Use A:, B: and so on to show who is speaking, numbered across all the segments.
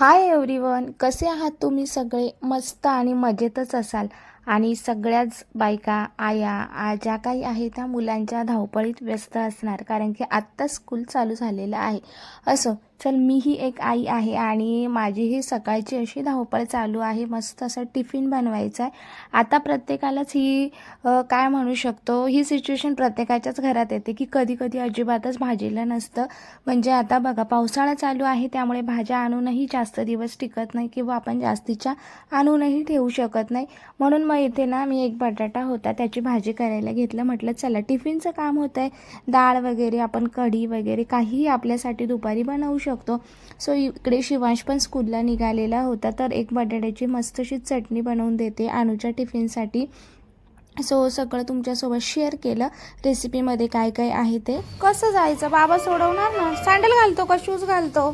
A: Hi everyone कसे आहात तुम्ही सगळे? मस्त आणि मजेतच असाल. आणि सगळ्याच बायका आया आ ज्या काही आहेत त्या मुलांच्या धावपळीत व्यस्त असणार. कारण की आत्ता स्कूल चालू झालेलं आहे. असो चल मीही एक आई आहे आणि माझीही सकाळची अशी धावपळ चालू आहे. मस्त असं टिफिन बनवायचं आहे. आता प्रत्येकालाच ही काय म्हणू शकतो ही सिच्युएशन प्रत्येकाच्याच घरात येते की कधी कधी अजिबातच भाजीला नसतं. म्हणजे आता बघा पावसाळा चालू आहे त्यामुळे भाज्या आणूनही जास्त दिवस टिकत नाही किंवा आपण जास्तीच्या आणूनही ठेवू शकत नाही. म्हणून मग इथे ना मी एक बटाटा होता त्याची भाजी करायला घेतलं. म्हटलं चला टिफिनचं काम होतं आहे डाळ वगैरे आपण कढी वगैरे काहीही आपल्यासाठी दुपारी बनवू शकतो. सो इकडे शिवांश पण स्कूलला निघालेला होता. तर एक बटाट्याची मस्तशी चटणी बनवून देते अनुच्या टिफिनसाठी. सो सगळं तुमच्यासोबत शेअर केलं. रेसिपीमध्ये काय काय आहे ते. कसं जायचं? बाबा सोडवणार ना? सँडल घालतो का? शूज घालतो.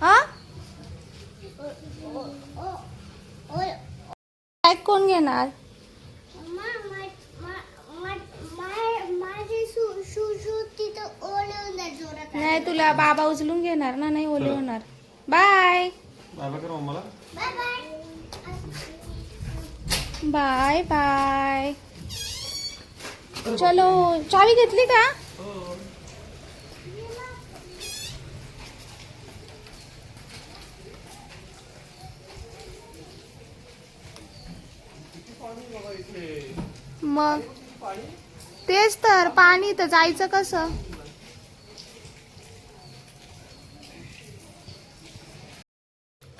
A: हा? काय कोण घेणार? नाही तुला बाबा उचलून घेणार ना नाही ओले होणार बाय. बाय बाय चलो चावी घेतली का? मग? तेच तर पाणी तर जायचं कसं?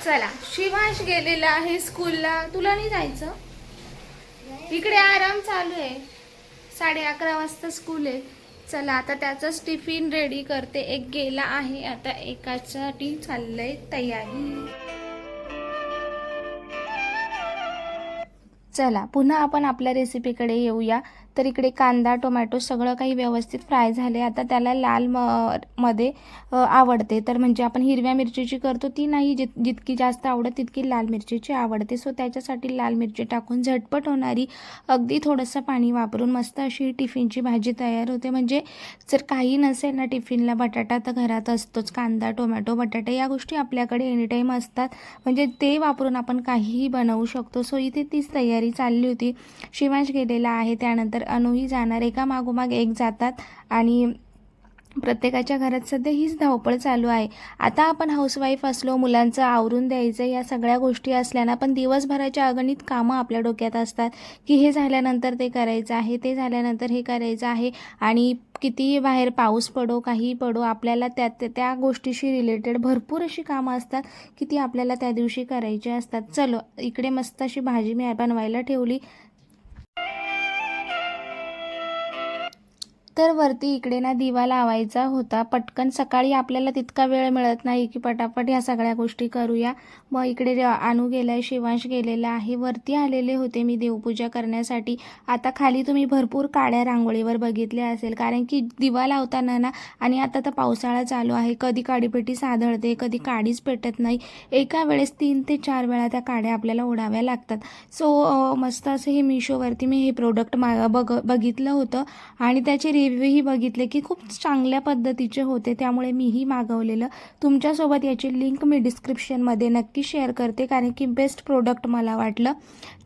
A: चला शिवांश गेलेला आहे स्कूलला. तुला नाही जायचं? इकडे आराम चालू आहे. साडे अकरा वाजता स्कूल आहे. चला आता त्याचंच टिफिन रेडी करते. एक गेला आहे. आता एकासाठी चाललंय तयारी. चला पुन्हा आपण आपल्या रेसिपीकडे येऊया. तर इकडे कांदा टोमॅटो सगळं काही व्यवस्थित फ्राय झाले आता त्याला लाल म मध्ये आवडते. तर म्हणजे आपण हिरव्या मिरचीची करतो ती नाही जित जितकी जास्त आवडत तितकी लाल मिरचीची आवडते. सो त्याच्यासाठी लाल मिरची टाकून झटपट होणारी अगदी थोडंसं पाणी वापरून मस्त अशी टिफिनची भाजी तयार होते. म्हणजे जर काही नसेल ना टिफिनला बटाटा तर घरात असतोच. कांदा टोमॅटो बटाटा या गोष्टी आपल्याकडे एनीटाईम असतात. म्हणजे ते वापरून आपण काहीही बनवू शकतो. सो इथे तीच तयारी चालली होती. शिवांश गेलेला आहे. त्यानंतर अनुही जाणार एका मागोमाग एक जातात आणि प्रत्येकाच्या घरात सध्या हीच धावपळ चालू आहे. आता आपण हाऊसवाईफ असलो मुलांचं आवरून द्यायचं या सगळ्या गोष्टी असल्यानं पण दिवसभराच्या अगणित कामं आपल्या डोक्यात असतात की हे झाल्यानंतर ते करायचं आहे ते झाल्यानंतर हे करायचं आहे आणि कितीही बाहेर पाऊस पडो काहीही पडो आपल्याला त्या त्या- त्या गोष्टीशी रिलेटेड भरपूर अशी कामं असतात की ती आपल्याला त्या दिवशी करायची असतात. चलो इकडे मस्त अशी भाजी मी बनवायला ठेवली. तर वरती इकडे ना दिवा लावायचा होता. पटकन सकाळी आपल्याला तितका वेळ मिळत नाही की पटापट ह्या सगळ्या गोष्टी करूया. मग इकडे आणू आणू गेलाय शिवांश गेलेला आहे. वरती आलेले होते मी देवपूजा करण्यासाठी. आता खाली तुम्ही भरपूर काड्या रांगोळीवर बघितल्या असेल. कारण की दिवा लावताना ना आणि आता तर पावसाळा चालू आहे. कधी काडीपेटी साधळते कधी काडीच पेटत नाही. एका वेळेस तीन ते चार वेळा त्या काड्या आपल्याला ओढाव्या लागतात. सो मस्त असं हे मिशोवरती मी हे प्रोडक्ट मा बघ बघितलं होतं. आणि त्याचे रिव्ह्यूही बघितले की खूप चांगल्या पद्धतीचे होते त्यामुळे मीही मागवलेलं. तुमच्यासोबत याची लिंक मी डिस्क्रिप्शनमध्ये नक्की शेअर करते कारण की बेस्ट प्रोडक्ट मला वाटलं.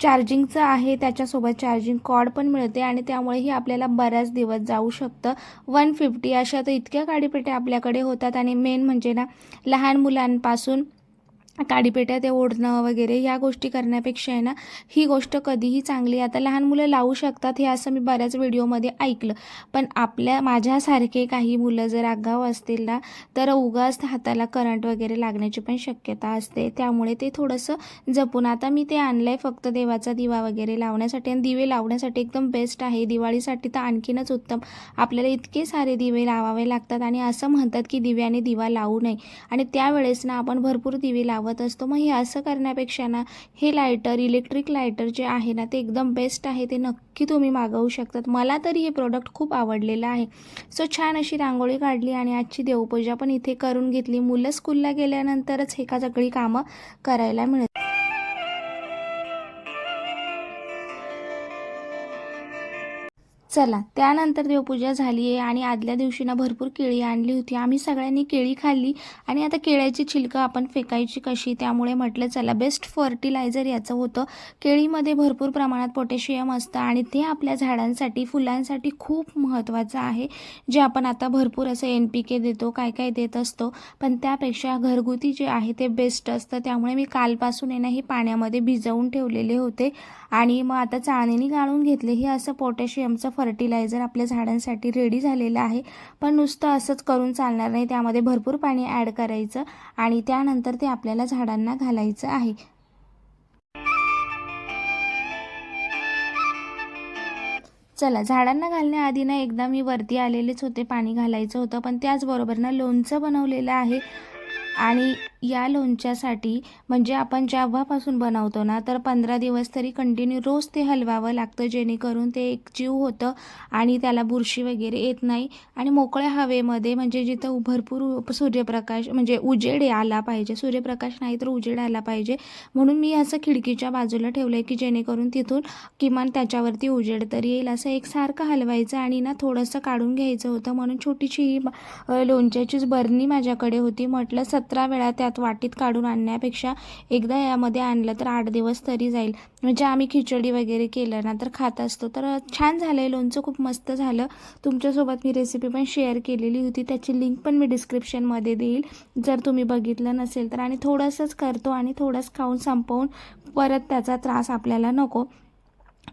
A: चार्जिंगचं आहे त्याच्यासोबत चार्जिंग कॉड पण मिळते आणि त्यामुळेही आपल्याला बऱ्याच दिवस जाऊ शकतं. वन फिफ्टी अशा तर इतक्या काडीपेट्या आपल्याकडे होतात आणि मेन म्हणजे ना लहान मुलांपासून काडीपेट्या ते ओढणं वगैरे ह्या गोष्टी करण्यापेक्षा आहे ना ही गोष्ट कधीही चांगली आता लहान मुलं लावू शकतात हे असं मी बऱ्याच व्हिडिओमध्ये ऐकलं. पण आपल्या माझ्यासारखे काही मुलं जर आगाव असतील ना तर उगाच हाताला करंट वगैरे लागण्याची पण शक्यता असते. त्यामुळे ते थोडंसं जपून आता मी ते आणलं आहे फक्त देवाचा दिवा वगैरे लावण्यासाठी आणि दिवे लावण्यासाठी एकदम बेस्ट आहे. दिवाळीसाठी तर आणखीनच उत्तम. आपल्याला इतके सारे दिवे लावावे लागतात आणि असं म्हणतात की दिव्याने दिवा लावू नये. आणि त्यावेळेस ना आपण भरपूर दिवे लावत असतो. मग हे असं करण्यापेक्षा ना हे लायटर इलेक्ट्रिक लायटर जे आहे ना ते एकदम बेस्ट आहे. ते नक्की तुम्ही मागवू शकतात. मला तरी हे प्रोडक्ट खूप आवडलेलं आहे. सो छान अशी रांगोळी काढली आणि आजची देवपूजा पण इथे करून घेतली. मुलं स्कूलला गेल्यानंतरच हे का सगळी कामं करायला मिळत चला त्यानंतर देवपूजा झाली आहे आणि आदल्या दिवशी ना भरपूर केळी आणली होती. आम्ही सगळ्यांनी केळी खाल्ली आणि आता केळ्याची छिलकं आपण फेकायची कशी त्यामुळे म्हटलं चला बेस्ट फर्टिलायझर याचं होतं. केळीमध्ये भरपूर प्रमाणात पोटॅशियम असतं आणि ते आपल्या झाडांसाठी फुलांसाठी खूप महत्त्वाचं आहे. जे आपण आता भरपूर असं एन पी के देतो काय काय देत असतो पण त्यापेक्षा घरगुती जे आहे ते बेस्ट असतं. त्यामुळे मी कालपासून आहे ना हे पाण्यामध्ये भिजवून ठेवलेले होते आणि मग आता चाळणीने गाळून घेतले. हे असं पोटॅशियमचं फर्टिलायझर आपल्या झाडांसाठी रेडी झालेलं आहे. पण नुसतं असंच करून चालणार नाही. त्यामध्ये भरपूर पाणी ॲड करायचं आणि त्यानंतर ते आपल्याला झाडांना घालायचं आहे. चला झाडांना घालण्याआधी ना एकदा मी वरती आलेलेच होते पाणी घालायचं होतं. पण त्याचबरोबर ना लोणचं बनवलेलं आहे. आणि या लोणच्यासाठी म्हणजे आपण जेव्हापासून बनवतो ना तर पंधरा दिवस तरी कंटिन्यू रोज ते हलवावं लागतं जेणेकरून ते एक जीव होतं आणि त्याला बुरशी वगैरे येत नाही. आणि मोकळ्या हवेमध्ये म्हणजे जिथं भरपूर सूर्यप्रकाश म्हणजे उजेड आला पाहिजे सूर्यप्रकाश नाही तर उजेड आला पाहिजे. म्हणून मी असं खिडकीच्या बाजूला ठेवलं आहे की जेणेकरून तिथून किमान त्याच्यावरती उजेड तरी येईल. असं एकसारखं हलवायचं आणि ना थोडंसं काढून घ्यायचं होतं. म्हणून छोटीशी ही लोणच्याचीच बरणी माझ्याकडे होती. म्हटलं सतरा वेळा त्यात वाटीत काढून आणण्यापेक्षा एकदा यामध्ये आणलं तर आठ दिवस तरी जाईल. म्हणजे आम्ही खिचडी वगैरे केलं ना तर खात असतो. तर छान झालं आहे लोणचं खूप मस्त झालं. तुमच्यासोबत मी रेसिपी पण शेअर केलेली होती. त्याची लिंक पण मी डिस्क्रिप्शनमध्ये देईल. जर तुम्ही बघितलं नसेल तर. आणि थोडंसंच करतो आणि थोडंच खाऊन संपवून परत त्याचा त्रास आपल्याला नको.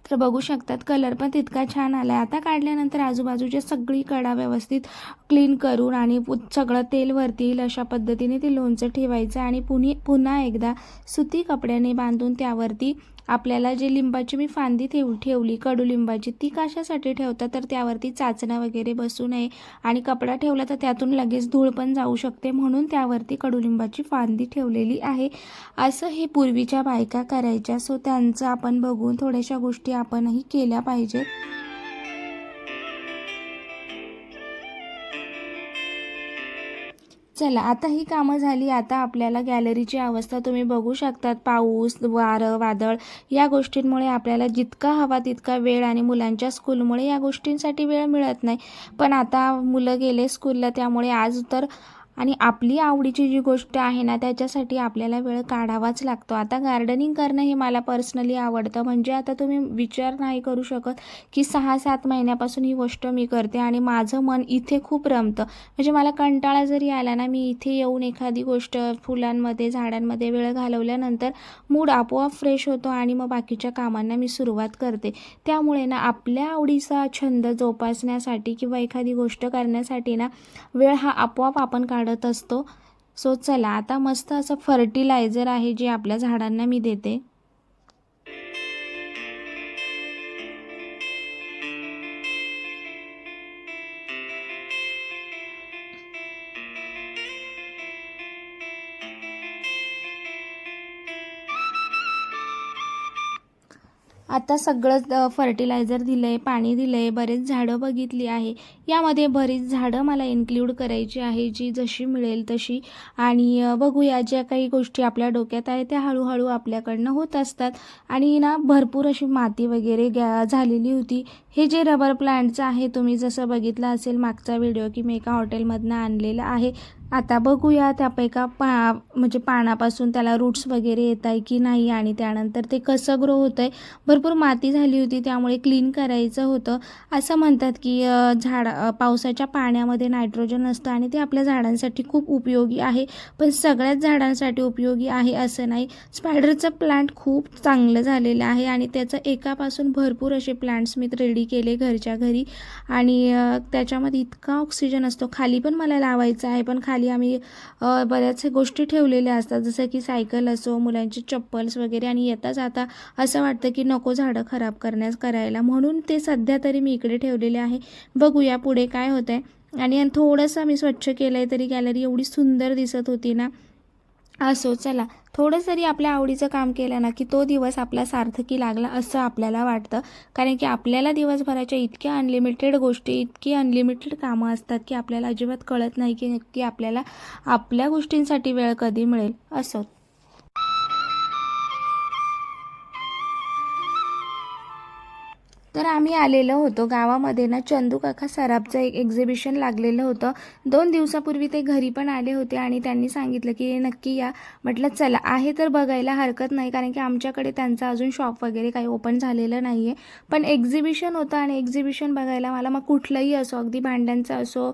A: तर बघू शकतात कलर पण तितका छान आला आहे आता काढल्यानंतर आजूबाजूच्या सगळी कडा व्यवस्थित क्लीन करून आणि सगळं तेल वरती येईल अशा पद्धतीने ते लोणचं ठेवायचं आणि पुन्हा पुन्हा एकदा सुती कपड्याने बांधून त्यावरती आपल्याला जे लिंबाची मी फांदी ठेव ठेवली कडुलिंबाची ती कशासाठी ठेवतात तर त्यावरती चाचणं वगैरे बसू नये आणि कपडा ठेवला तर त्यातून लगेच धूळ पण जाऊ शकते. म्हणून त्यावरती कडुलिंबाची फांदी ठेवलेली आहे. असं हे पूर्वीच्या बायका करायच्या. सो त्यांचं आपण बघून थोड्याशा गोष्टी आपणही केल्या पाहिजेत. चला आता ही कामं झाली आता आपल्याला गॅलरीची अवस्था तुम्ही बघू शकतात. पाऊस वारं वादळ या गोष्टींमुळे आपल्याला जितका हवा तितका वेळ आणि मुलांच्या स्कूलमुळे या गोष्टींसाठी वेळ मिळत नाही. पण आता मुलं गेले स्कूलला त्यामुळे आज तर आणि आपली आवडीची जी गोष्ट आहे ना त्याच्यासाठी आपल्याला वेळ काढावाच लागतो. आता गार्डनिंग करणं हे मला पर्सनली आवडतं. म्हणजे आता तुम्ही विचार नाही करू शकत की सहा सात महिन्यापासून ही गोष्ट मी करते आणि माझं मन इथे खूप रमतं. म्हणजे मला कंटाळा जरी आला ना मी इथे येऊन एखादी गोष्ट फुलांमध्ये झाडांमध्ये वेळ घालवल्यानंतर मूड आपोआप फ्रेश होतो आणि मग बाकीच्या कामांना मी सुरुवात करते. त्यामुळे ना आपल्या आवडीचा छंद जोपासण्यासाठी किंवा एखादी गोष्ट करण्यासाठी ना वेळ हा आपोआप आपण काढत असतो. सो चला आता मस्त असं फर्टिलायझर आहे जे आपल्या झाडांना मी देते. आता सगळं फर्टिलायझर दिलं आहे पाणी दिलं आहे बरेच झाडं बघितली आहे. यामध्ये बरीच झाडं मला इन्क्ल्यूड करायची आहे जी जशी मिळेल तशी. आणि बघूया ज्या काही गोष्टी आपल्या डोक्यात आहे त्या हळूहळू आपल्याकडनं होत असतात. आणि ना भरपूर अशी माती वगैरे गॅ झालेली होती. हे जे रबर प्लांटचं आहे तुम्ही जसं बघितलं असेल मागचा व्हिडिओ की मी एका हॉटेलमधनं आणलेला आहे. आता बघूया त्यापैका पा म्हणजे पानापासून त्याला रूट्स वगैरे येत आहे की नाही आणि त्यानंतर ते कसं ग्रो होतं आहे भरपूर माती झाली होती त्यामुळे क्लीन करायचं होतं. असं म्हणतात की झाड पावसाच्या पाण्यामध्ये नायट्रोजन असतं आणि ते आपल्या झाडांसाठी खूप उपयोगी आहे. पण सगळ्याच झाडांसाठी उपयोगी आहे असं नाही. स्पायडरचं प्लांट खूप चांगलं झालेलं आहे आणि त्याचं एकापासून भरपूर असे प्लांट्स मी रेडी केले घरच्या घरी. आणि त्याच्यामध्ये इतका ऑक्सिजन असतो. खाली पण मला लावायचं आहे पण खाली आम्ही बऱ्याचशा बऱ्याच गोष्टी ठेवलेल्या असतात. जसं की सायकल असो मुलांची चप्पल्स वगैरे आणि येता जाता असं वाटतं की नको झाडं खराब करण्यास करायला. म्हणून ते सध्या तरी मी इकडे ठेवलेले आहे. बघूया पुढे काय होतं आहे आणि थोडंसं मी स्वच्छ केलं आहे तरी गॅलरी एवढी सुंदर दिसत होती ना. असो चला. थोडं जरी आपल्या आवडीचं काम केलं ना की तो दिवस आपला सार्थकी लागला असं आपल्याला वाटतं. कारण की आपल्याला दिवसभराच्या इतक्या अनलिमिटेड गोष्टी इतकी अनलिमिटेड कामं असतात की आपल्याला अजिबात कळत नाही की नक्की आपल्याला आपल्या गोष्टींसाठी वेळ कधी मिळेल असं. तर आम्ही आलेलो होतो. गावामध्ये ना चंदू काका सराफचं एक एक्झिबिशन लागलेलं होतं. दोन दिवसापूर्वी ते घरी पण आले होते आणि त्यांनी सांगितलं की नक्की या. म्हटलं चला आहे तर बघायला हरकत नाही कारण की आमच्याकडे त्यांचं अजून शॉप वगैरे काही ओपन झालेलं नाही आहे पण एक्झिबिशन होतं आणि एक्झिबिशन बघायला मला मग कुठलंही असो अगदी भांड्यांचं असो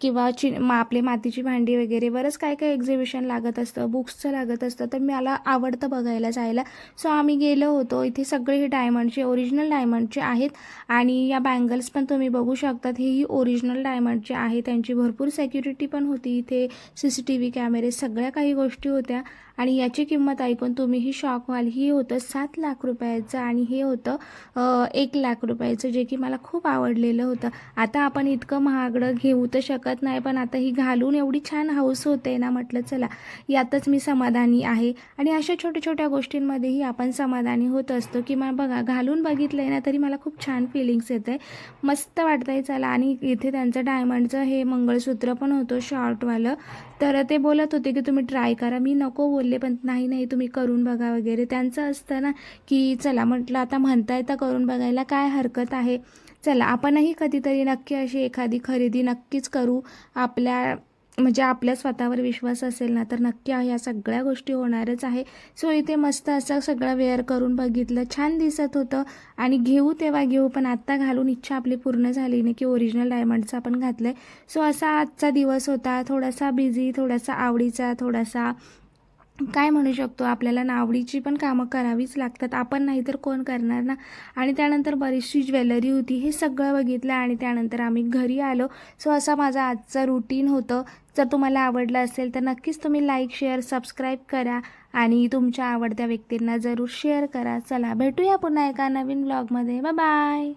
A: किंवा चि मा आपले मातीची भांडी वगैरे बरंच काय काय एक्झिबिशन लागत असतं बुक्सचं लागत असतं तर मला आवडतं बघायला जायला. सो आम्ही गेलो होतो. इथे सगळे हे डायमंडचे ओरिजिनल डायमंडचे आहेत. आणि या बँगल्स पण तुम्ही बघू शकतात हेही ओरिजिनल डायमंडचे आहे. त्यांची भरपूर सेक्युरिटी पण होती इथे सी सी टी व्ही कॅमेरे सगळ्या काही गोष्टी होत्या. आणि याची किंमत ऐकून तुम्हीही शॉक व्हाल ही होतं सात लाख रुपयाचं आणि हे होतं एक लाख रुपयाचं जे की मला खूप आवडलेलं होतं. आता आपण इतकं महागडं घेऊ तर शकत नाही पण आता ही घालून एवढी छान हाऊस होते ना म्हटलं चला यातच मी समाधानी आहे. आणि अशा छोट्या छोट्या गोष्टींमध्येही आपण समाधानी होत असतो. की मग बघा घालून बघितलं आहे ना तर तरी मला खूप छान फिलिंग्स येत आहे मस्त वाटतं आहे चला. आणि इथे त्यांचं डायमंडचं हे मंगळसूत्र पण होतं शॉर्टवालं तर ते बोलत होते की तुम्ही ट्राय करा. मी नको बोलले पण नाही नाही तुम्ही करून बघा वगैरे. त्यांचं असतं ना की चला म्हटलं आता म्हणताय तर करून बघायला काय हरकत आहे? चला आपणही कधीतरी नक्की अशी एखादी खरेदी नक्कीच करू. आपल्या म्हणजे आपल्या स्वतःवर विश्वास असेल ना तर नक्की ह्या सगळ्या गोष्टी होणारच आहे. सो इथे मस्त असं सगळं वेअर करून बघितलं. छान दिसत होतं. आणि घेऊ तेव्हा घेऊ पण आत्ता घालून इच्छा आपली पूर्ण झाली नाही की ओरिजिनल डायमंडचं आपण घातलं आहे सो असा आजचा दिवस होता. थोडासा बिझी थोडासा आवडीचा थोडासा काय म्हणू शकतो? आपल्याला नावडीची पण कामं करावीच लागतात. आपण नाही तर कोण करणार ना? आणि त्यानंतर बरीचशी ज्वेलरी होती हे सगळं बघितलं आणि त्यानंतर आम्ही घरी आलो. सो असा माझा आजचं रुटीन होतं. जर तुम्हाला आवडलं असेल तर नक्कीच तुम्ही लाईक शेअर सबस्क्राईब करा आणि तुमच्या आवडत्या व्यक्तींना जरूर शेअर करा. चला भेटूया पुन्हा एका नवीन ब्लॉगमध्ये बाय